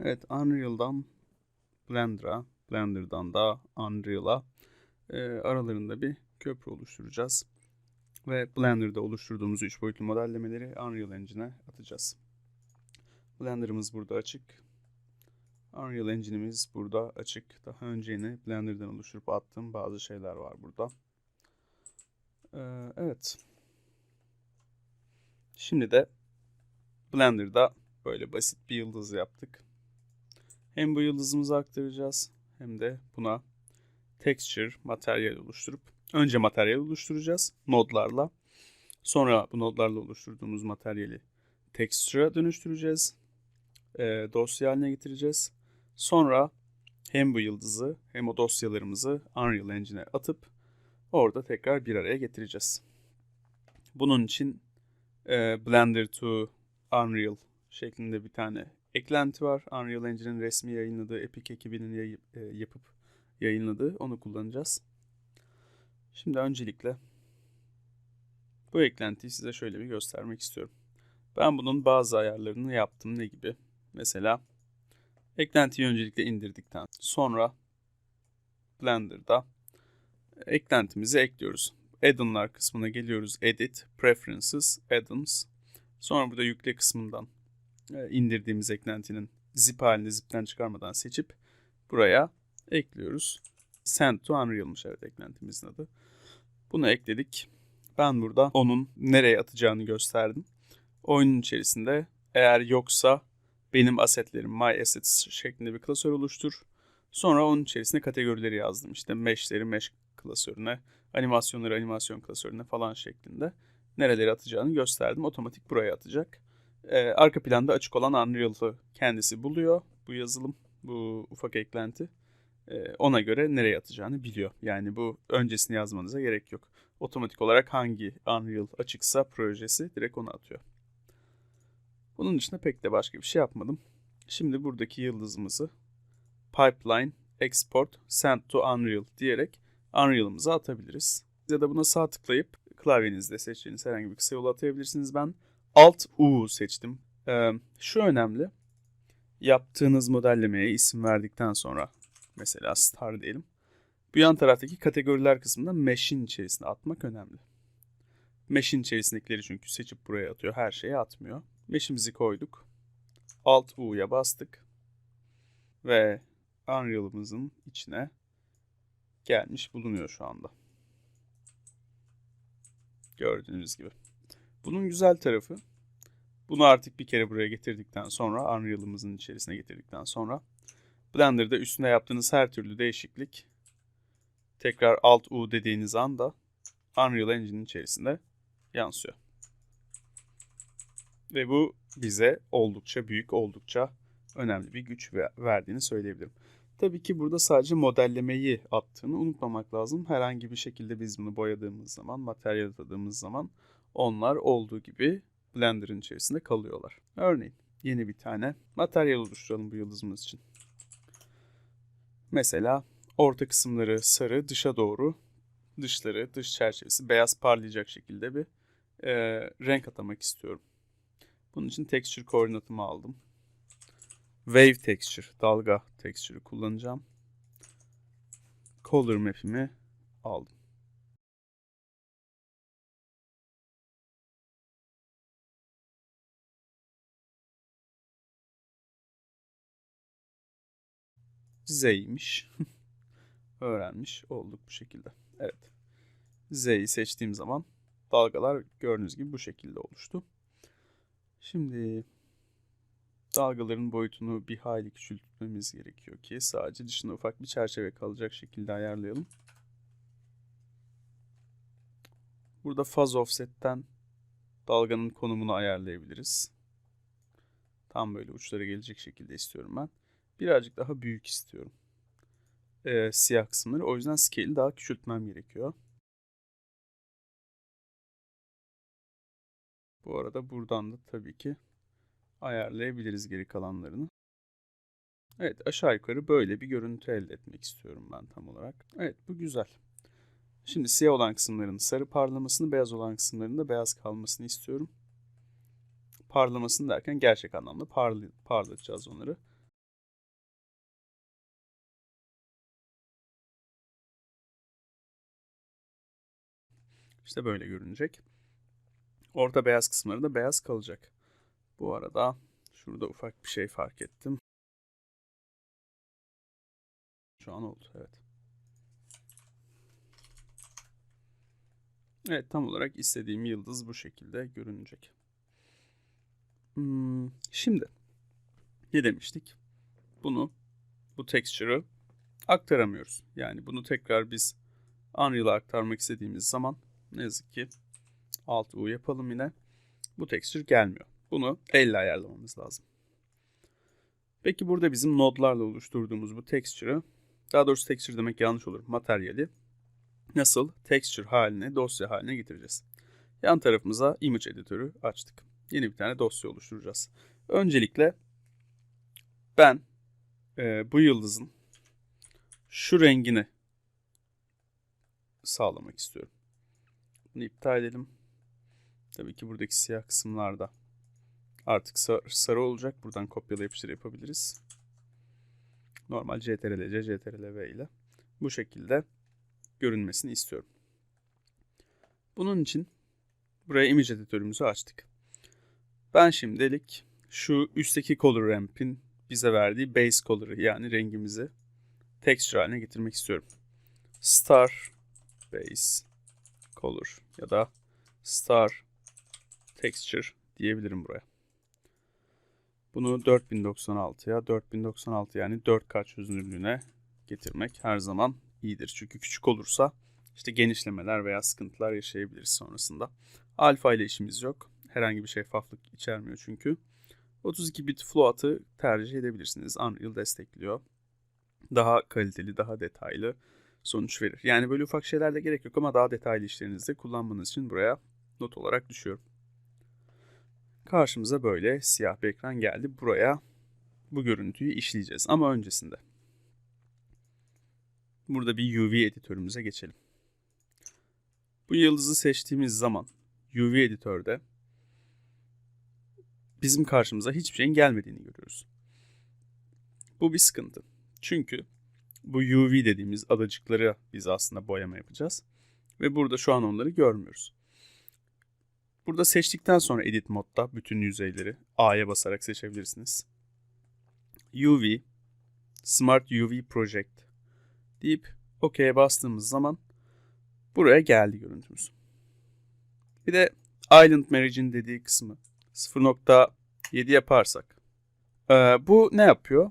Evet, Unreal'dan Blender'a, Blender'dan da Unreal'a e, aralarında bir köprü oluşturacağız. Ve Blender'da oluşturduğumuz 3 boyutlu modellemeleri Unreal Engine'e atacağız. Blender'ımız burada açık. Unreal Engine'imiz burada açık. Daha önce yine Blender'dan oluşturup attığım bazı şeyler var burada. Ee, evet. Şimdi de Blender'da böyle basit bir yıldız yaptık. Hem bu yıldızımızı aktaracağız hem de buna texture, materyal oluşturup önce materyal oluşturacağız nodlarla. Sonra bu nodlarla oluşturduğumuz materyali texture'a dönüştüreceğiz. E, dosya haline getireceğiz. Sonra hem bu yıldızı hem o dosyalarımızı Unreal Engine'e atıp orada tekrar bir araya getireceğiz. Bunun için e, Blender to Unreal şeklinde bir tane eklenti var. Unreal Engine'in resmi yayınladığı, Epic ekibinin yayı- e, yapıp yayınladığı onu kullanacağız. Şimdi öncelikle bu eklentiyi size şöyle bir göstermek istiyorum. Ben bunun bazı ayarlarını yaptım. Ne gibi? Mesela eklentiyi öncelikle indirdikten sonra Blender'da eklentimizi ekliyoruz. Add-on'lar kısmına geliyoruz. Edit, Preferences, Add-ons. Sonra burada yükle kısmından indirdiğimiz eklentinin zip halinde zipten çıkarmadan seçip buraya ekliyoruz. Send to Unreal'mış evet eklentimizin adı. Bunu ekledik. Ben burada onun nereye atacağını gösterdim. Oyunun içerisinde eğer yoksa benim assetlerim my assets şeklinde bir klasör oluştur. Sonra onun içerisine kategorileri yazdım. İşte mesh'leri mesh klasörüne, animasyonları animasyon klasörüne falan şeklinde nereleri atacağını gösterdim. Otomatik buraya atacak. Ee, arka planda açık olan Unreal'ı kendisi buluyor. Bu yazılım, bu ufak eklenti. Ee, ona göre nereye atacağını biliyor. Yani bu öncesini yazmanıza gerek yok. Otomatik olarak hangi Unreal açıksa projesi direkt ona atıyor. Bunun dışında pek de başka bir şey yapmadım. Şimdi buradaki yıldızımızı pipeline export send to Unreal diyerek Unreal'ımıza atabiliriz. Ya da buna sağ tıklayıp klavyenizde seçtiğiniz herhangi bir kısa yolu atayabilirsiniz. Ben Alt U seçtim. Ee, şu önemli. Yaptığınız modellemeye isim verdikten sonra mesela star diyelim. Bu yan taraftaki kategoriler kısmında mesh'in içerisine atmak önemli. Mesh'in içerisindekileri çünkü seçip buraya atıyor. Her şeyi atmıyor. Mesh'imizi koyduk. Alt U'ya bastık. Ve Unreal'ımızın içine gelmiş bulunuyor şu anda. Gördüğünüz gibi. Bunun güzel tarafı bunu artık bir kere buraya getirdikten sonra Unreal'ımızın içerisine getirdikten sonra Blender'da üstüne yaptığınız her türlü değişiklik tekrar Alt U dediğiniz anda Unreal Engine'in içerisinde yansıyor. Ve bu bize oldukça büyük, oldukça önemli bir güç ve- verdiğini söyleyebilirim. Tabii ki burada sadece modellemeyi attığını unutmamak lazım. Herhangi bir şekilde biz bunu boyadığımız zaman, materyal atadığımız zaman onlar olduğu gibi Blender'ın içerisinde kalıyorlar. Örneğin yeni bir tane materyal oluşturalım bu yıldızımız için. Mesela orta kısımları sarı, dışa doğru, dışları, dış çerçevesi beyaz parlayacak şekilde bir e, renk atamak istiyorum. Bunun için texture koordinatımı aldım. Wave texture, dalga texture'ı kullanacağım. Color map'imi aldım. Z'ymiş. Öğrenmiş olduk bu şekilde. Evet. Z'yi seçtiğim zaman dalgalar gördüğünüz gibi bu şekilde oluştu. Şimdi dalgaların boyutunu bir hayli küçültmemiz gerekiyor ki sadece dışında ufak bir çerçeve kalacak şekilde ayarlayalım. Burada faz offset'ten dalganın konumunu ayarlayabiliriz. Tam böyle uçlara gelecek şekilde istiyorum ben. Birazcık daha büyük istiyorum. Ee, siyah kısımları. O yüzden scale'i daha küçültmem gerekiyor. Bu arada buradan da tabii ki ayarlayabiliriz geri kalanlarını. Evet aşağı yukarı böyle bir görüntü elde etmek istiyorum ben tam olarak. Evet bu güzel. Şimdi siyah olan kısımların sarı parlamasını, beyaz olan kısımların da beyaz kalmasını istiyorum. Parlamasını derken gerçek anlamda parlı, parlatacağız onları. İşte böyle görünecek. Orta beyaz kısımları da beyaz kalacak. Bu arada şurada ufak bir şey fark ettim. Şu an oldu evet. Evet tam olarak istediğim yıldız bu şekilde görünecek. Hmm, şimdi ne demiştik? Bunu bu texture'ı aktaramıyoruz. Yani bunu tekrar biz Unreal'a aktarmak istediğimiz zaman ne yazık ki Alt U yapalım yine. Bu texture gelmiyor. Bunu elle ayarlamamız lazım. Peki burada bizim nodlarla oluşturduğumuz bu texture'ı daha doğrusu texture demek yanlış olur. Materyali nasıl texture haline, dosya haline getireceğiz. Yan tarafımıza image editörü açtık. Yeni bir tane dosya oluşturacağız. Öncelikle ben e, bu yıldızın şu rengini sağlamak istiyorum. Bunu iptal edelim. Tabii ki buradaki siyah kısımlarda artık sarı olacak. Buradan kopyala yapıştır yapabiliriz. Normal CTRL-C, CTRL-V ile bu şekilde görünmesini istiyorum. Bunun için buraya image editörümüzü açtık. Ben şimdilik şu üstteki color ramp'in bize verdiği base color'ı yani rengimizi texture haline getirmek istiyorum. Star base color ya da star texture diyebilirim buraya. Bunu 4096'ya 4096 yani 4K çözünürlüğüne getirmek her zaman iyidir. Çünkü küçük olursa işte genişlemeler veya sıkıntılar yaşayabiliriz sonrasında. Alfa ile işimiz yok. Herhangi bir şeffaflık içermiyor çünkü. 32 bit float'ı tercih edebilirsiniz. Unreal destekliyor. Daha kaliteli, daha detaylı sonuç verir. Yani böyle ufak şeyler de gerek yok ama daha detaylı işlerinizde kullanmanız için buraya not olarak düşüyorum. Karşımıza böyle siyah bir ekran geldi. Buraya bu görüntüyü işleyeceğiz ama öncesinde. Burada bir UV editörümüze geçelim. Bu yıldızı seçtiğimiz zaman UV editörde bizim karşımıza hiçbir şeyin gelmediğini görüyoruz. Bu bir sıkıntı. Çünkü bu UV dediğimiz adacıkları biz aslında boyama yapacağız. Ve burada şu an onları görmüyoruz. Burada seçtikten sonra Edit modda bütün yüzeyleri A'ya basarak seçebilirsiniz. UV, Smart UV Project deyip OK'ye bastığımız zaman buraya geldi görüntümüz. Bir de Island Marriage'in dediği kısmı 0.7 yaparsak. Ee, bu ne yapıyor?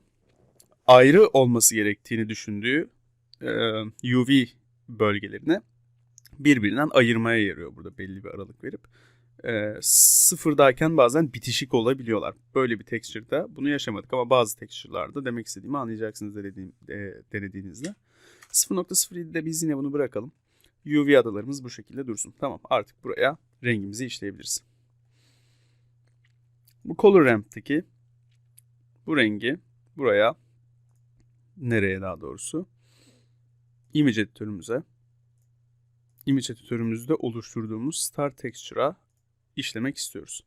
Ayrı olması gerektiğini düşündüğü e, UV bölgelerini birbirinden ayırmaya yarıyor burada belli bir aralık verip. E, sıfırdayken bazen bitişik olabiliyorlar. Böyle bir texture'da bunu yaşamadık ama bazı texture'larda demek istediğimi anlayacaksınız denediğim, e, denediğinizde. 0.07'de biz yine bunu bırakalım. UV adalarımız bu şekilde dursun. Tamam artık buraya rengimizi işleyebiliriz. Bu color ramp'teki bu rengi buraya nereye daha doğrusu image editörümüze image editörümüzde oluşturduğumuz star texture'a işlemek istiyoruz.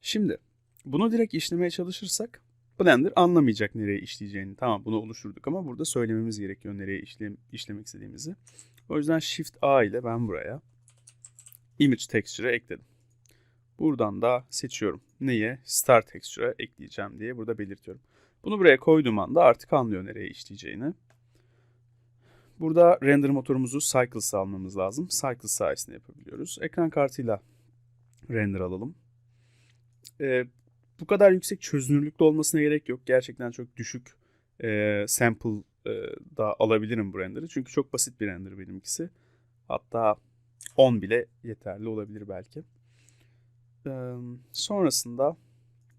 Şimdi bunu direkt işlemeye çalışırsak Blender anlamayacak nereye işleyeceğini. Tamam bunu oluşturduk ama burada söylememiz gerekiyor nereye işle, işlemek istediğimizi. O yüzden Shift A ile ben buraya Image Texture'ı ekledim. Buradan da seçiyorum. Neye? Star Texture'a ekleyeceğim diye burada belirtiyorum. Bunu buraya koyduğum anda artık anlıyor nereye işleyeceğini. Burada render motorumuzu Cycles almamız lazım. Cycles sayesinde yapabiliyoruz. Ekran kartıyla render alalım. Ee, bu kadar yüksek çözünürlükte olmasına gerek yok. Gerçekten çok düşük e, sample e, da alabilirim bu render'ı. Çünkü çok basit bir render benimkisi. Hatta 10 bile yeterli olabilir belki. Ee, sonrasında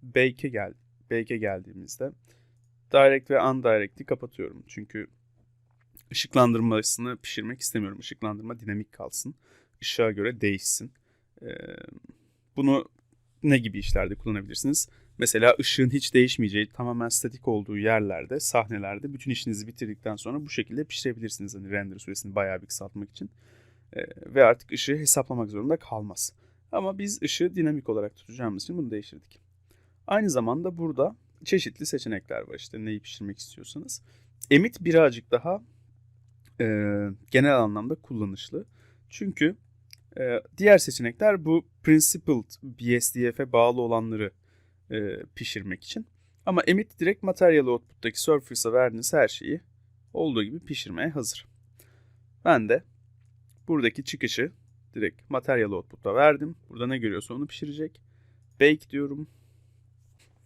Bake'e gel Bake'e geldiğimizde Direct ve Undirect'i kapatıyorum. Çünkü ışıklandırmasını pişirmek istemiyorum. Işıklandırma dinamik kalsın. Işığa göre değişsin. Bunu ne gibi işlerde kullanabilirsiniz? Mesela ışığın hiç değişmeyeceği, tamamen statik olduğu yerlerde, sahnelerde bütün işinizi bitirdikten sonra bu şekilde pişirebilirsiniz. Hani render süresini bayağı bir kısaltmak için. Ve artık ışığı hesaplamak zorunda kalmaz. Ama biz ışığı dinamik olarak tutacağımız için bunu değiştirdik. Aynı zamanda burada çeşitli seçenekler var. İşte neyi pişirmek istiyorsanız. Emit birazcık daha e, genel anlamda kullanışlı. Çünkü Ee, diğer seçenekler bu Principled BSDF'e bağlı olanları e, pişirmek için. Ama Emit direkt Material Output'taki Surface'a verdiğiniz her şeyi olduğu gibi pişirmeye hazır. Ben de buradaki çıkışı direkt Material Output'a verdim. Burada ne görüyorsa onu pişirecek. Bake diyorum.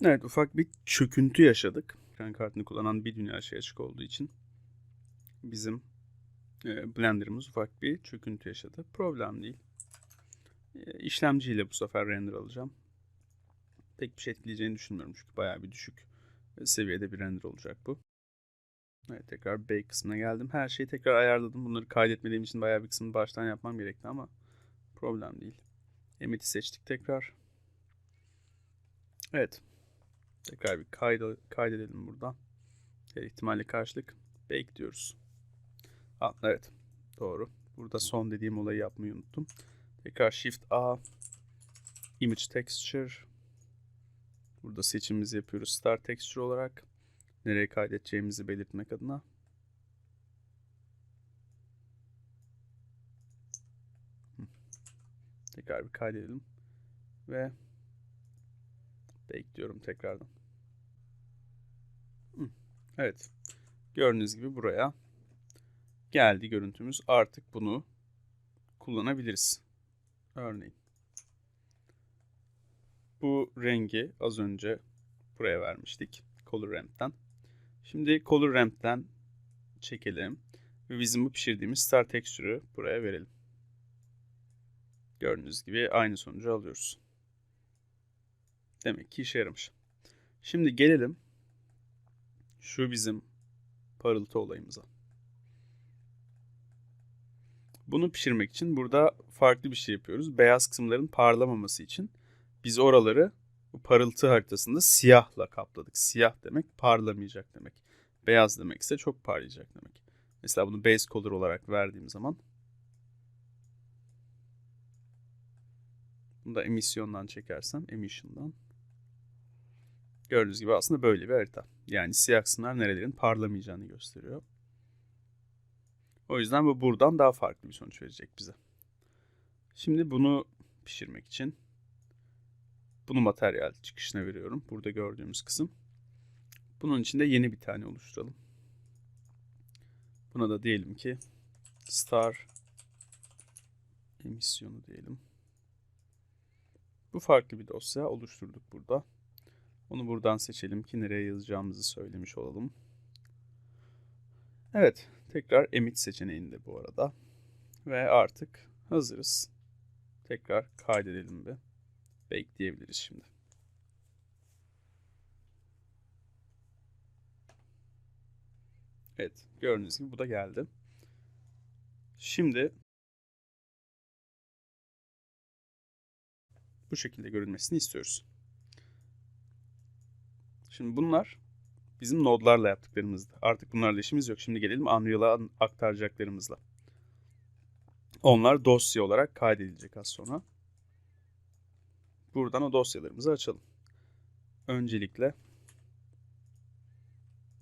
Evet ufak bir çöküntü yaşadık. Ekran kartını kullanan bir dünya şey açık olduğu için bizim e, Blender'ımız ufak bir çöküntü yaşadı. Problem değil. E, işlemciyle bu sefer render alacağım. Pek bir şey etkileyeceğini düşünmüyorum çünkü bayağı bir düşük seviyede bir render olacak bu. Evet tekrar bake kısmına geldim. Her şeyi tekrar ayarladım. Bunları kaydetmediğim için bayağı bir kısmını baştan yapmam gerekti ama problem değil. Emit'i seçtik tekrar. Evet. Tekrar bir kayda, kaydedelim burada. Her ihtimalle karşılık bake diyoruz. Ha, evet. Doğru. Burada son dediğim olayı yapmayı unuttum. Tekrar Shift A. Image Texture. Burada seçimimizi yapıyoruz Star Texture olarak. Nereye kaydedeceğimizi belirtmek adına. Tekrar bir kaydedelim. Ve bekliyorum tekrardan. Evet. Gördüğünüz gibi buraya geldi görüntümüz. Artık bunu kullanabiliriz. Örneğin. Bu rengi az önce buraya vermiştik. Color Ramp'ten. Şimdi Color Ramp'ten çekelim. Ve bizim bu pişirdiğimiz Star Texture'ı buraya verelim. Gördüğünüz gibi aynı sonucu alıyoruz. Demek ki işe yaramış. Şimdi gelelim şu bizim parıltı olayımıza. Bunu pişirmek için burada farklı bir şey yapıyoruz. Beyaz kısımların parlamaması için biz oraları parıltı haritasında siyahla kapladık. Siyah demek parlamayacak demek. Beyaz demek ise çok parlayacak demek. Mesela bunu base color olarak verdiğim zaman bunu da emisyondan çekersem emission'dan gördüğünüz gibi aslında böyle bir harita. Yani siyah kısımlar nerelerin parlamayacağını gösteriyor. O yüzden bu buradan daha farklı bir sonuç verecek bize. Şimdi bunu pişirmek için bunu materyal çıkışına veriyorum. Burada gördüğümüz kısım. Bunun için de yeni bir tane oluşturalım. Buna da diyelim ki star emisyonu diyelim. Bu farklı bir dosya oluşturduk burada. Onu buradan seçelim ki nereye yazacağımızı söylemiş olalım. Evet, tekrar emit seçeneğinde bu arada. Ve artık hazırız. Tekrar kaydedelim bir bekleyebiliriz şimdi. Evet gördüğünüz gibi bu da geldi. Şimdi bu şekilde görünmesini istiyoruz. Şimdi bunlar bizim nodlarla yaptıklarımızdı. Artık bunlarla işimiz yok. Şimdi gelelim Unreal'a aktaracaklarımızla. Onlar dosya olarak kaydedilecek az sonra. Buradan o dosyalarımızı açalım. Öncelikle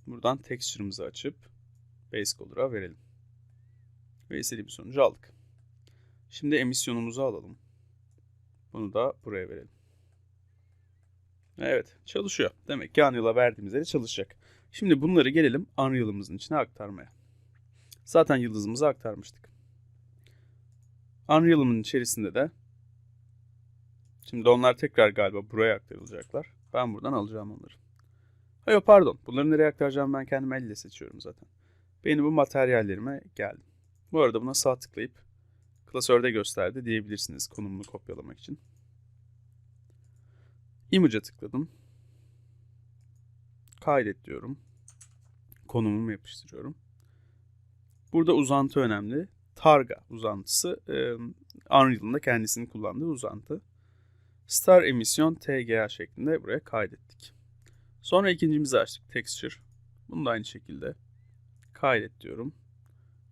buradan texture'ımızı açıp base color'a verelim. Ve istediğimiz sonucu aldık. Şimdi emisyonumuzu alalım. Bunu da buraya verelim. Evet çalışıyor. Demek ki Unreal'a verdiğimiz yere çalışacak. Şimdi bunları gelelim Unreal'ımızın içine aktarmaya. Zaten yıldızımızı aktarmıştık. Unreal'ımın içerisinde de Şimdi onlar tekrar galiba buraya aktarılacaklar. Ben buradan alacağım onları. Hayır pardon. Bunları nereye aktaracağım ben kendim elle seçiyorum zaten. Benim bu materyallerime geldim. Bu arada buna sağ tıklayıp klasörde gösterdi diyebilirsiniz konumunu kopyalamak için. Image'a tıkladım. Kaydet diyorum. Konumumu yapıştırıyorum. Burada uzantı önemli. Targa uzantısı. Unreal'ın da kendisini kullandığı uzantı. Star emisyon TGA şeklinde buraya kaydettik. Sonra ikincimizi açtık. Texture. Bunu da aynı şekilde kaydet diyorum.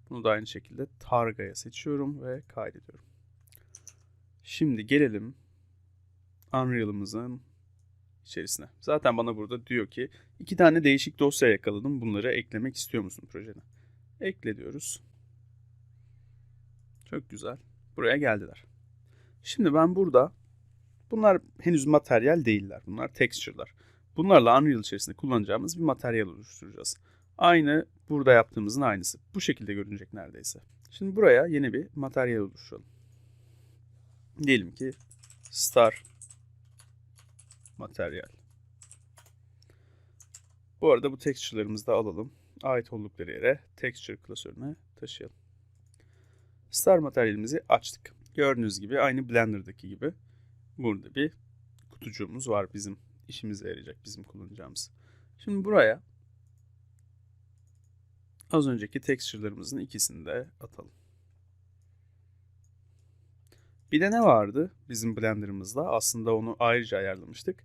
Bunu da aynı şekilde Targa'ya seçiyorum ve kaydediyorum. Şimdi gelelim Unreal'ımızın içerisine. Zaten bana burada diyor ki iki tane değişik dosya yakaladım. Bunları eklemek istiyor musun projene? Ekle diyoruz. Çok güzel. Buraya geldiler. Şimdi ben burada bunlar henüz materyal değiller. Bunlar texture'lar. Bunlarla Unreal içerisinde kullanacağımız bir materyal oluşturacağız. Aynı burada yaptığımızın aynısı. Bu şekilde görünecek neredeyse. Şimdi buraya yeni bir materyal oluşturalım. Diyelim ki star materyal. Bu arada bu texture'larımızı da alalım. Ait oldukları yere texture klasörüne taşıyalım. Star materyalimizi açtık. Gördüğünüz gibi aynı Blender'daki gibi burada bir kutucuğumuz var bizim işimize yarayacak bizim kullanacağımız. Şimdi buraya az önceki texture'larımızın ikisini de atalım. Bir de ne vardı bizim Blender'ımızda? Aslında onu ayrıca ayarlamıştık.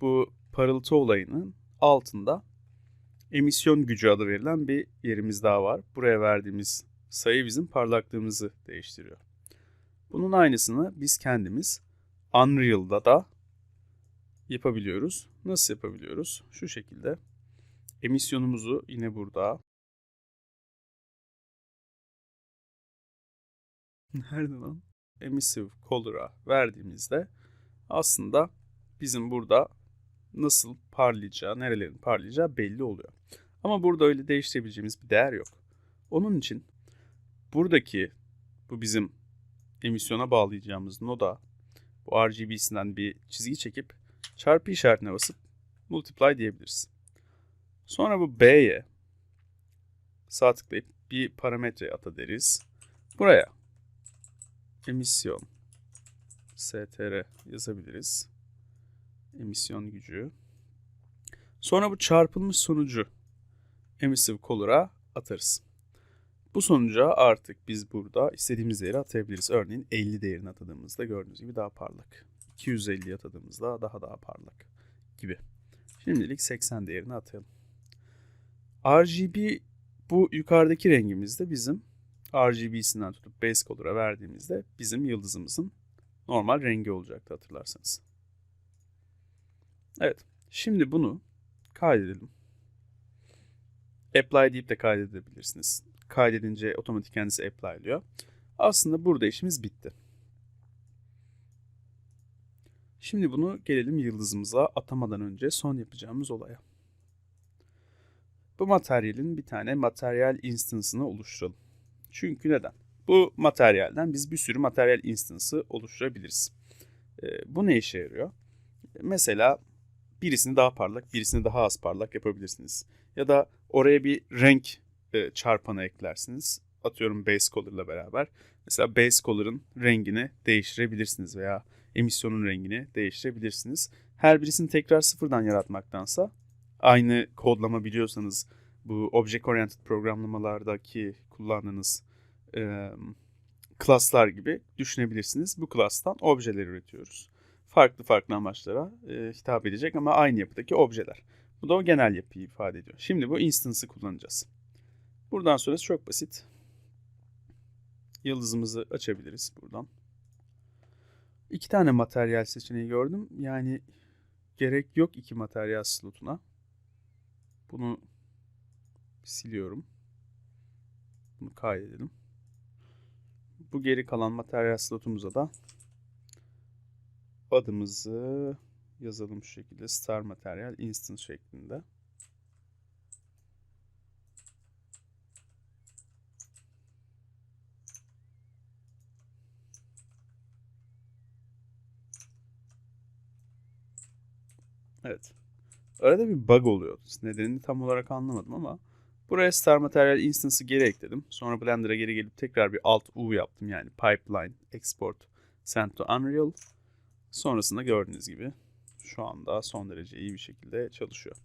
Bu parıltı olayının altında emisyon gücü adı verilen bir yerimiz daha var. Buraya verdiğimiz sayı bizim parlaklığımızı değiştiriyor. Bunun aynısını biz kendimiz Unreal'da da yapabiliyoruz. Nasıl yapabiliyoruz? Şu şekilde emisyonumuzu yine burada Nerede lan? Emissive Color'a verdiğimizde aslında bizim burada nasıl parlayacağı, nerelerin parlayacağı belli oluyor. Ama burada öyle değiştirebileceğimiz bir değer yok. Onun için buradaki bu bizim emisyona bağlayacağımız noda bu RGB'sinden bir çizgi çekip çarpı işaretine basıp multiply diyebiliriz. Sonra bu B'ye sağ tıklayıp bir parametre ata deriz. Buraya emisyon str yazabiliriz. Emisyon gücü. Sonra bu çarpılmış sonucu emissive color'a atarız. Bu sonuca artık biz burada istediğimiz değeri atayabiliriz. Örneğin 50 değerini atadığımızda gördüğünüz gibi daha parlak. 250 atadığımızda daha daha parlak gibi. Şimdilik 80 değerini atayalım. RGB bu yukarıdaki rengimizde bizim RGB'sinden tutup base color'a verdiğimizde bizim yıldızımızın normal rengi olacaktı hatırlarsanız. Evet. Şimdi bunu kaydedelim. Apply deyip de kaydedebilirsiniz. Kaydedince otomatik kendisi apply diyor. Aslında burada işimiz bitti. Şimdi bunu gelelim yıldızımıza atamadan önce son yapacağımız olaya. Bu materyalin bir tane materyal instance'ını oluşturalım. Çünkü neden? Bu materyalden biz bir sürü materyal instance'ı oluşturabiliriz. Bu ne işe yarıyor? Mesela birisini daha parlak, birisini daha az parlak yapabilirsiniz. Ya da oraya bir renk çarpanı eklersiniz. Atıyorum base color ile beraber. Mesela base color'ın rengini değiştirebilirsiniz veya emisyonun rengini değiştirebilirsiniz. Her birisini tekrar sıfırdan yaratmaktansa aynı kodlama biliyorsanız bu object oriented programlamalardaki kullandığınız e, class'lar gibi düşünebilirsiniz. Bu class'tan objeler üretiyoruz. Farklı farklı amaçlara e, hitap edecek ama aynı yapıdaki objeler. Bu da o genel yapıyı ifade ediyor. Şimdi bu instance'ı kullanacağız. Buradan sonrası çok basit. Yıldızımızı açabiliriz buradan. İki tane materyal seçeneği gördüm. Yani gerek yok iki materyal slotuna. Bunu siliyorum. Bunu kaydedelim. Bu geri kalan materyal slotumuza da adımızı yazalım şu şekilde. Star Material Instance şeklinde. Evet. Arada bir bug oluyor. Nedenini tam olarak anlamadım ama buraya Star Material Instance'ı geri ekledim. Sonra Blender'a geri gelip tekrar bir Alt U yaptım. Yani Pipeline Export Send to Unreal. Sonrasında gördüğünüz gibi şu anda son derece iyi bir şekilde çalışıyor.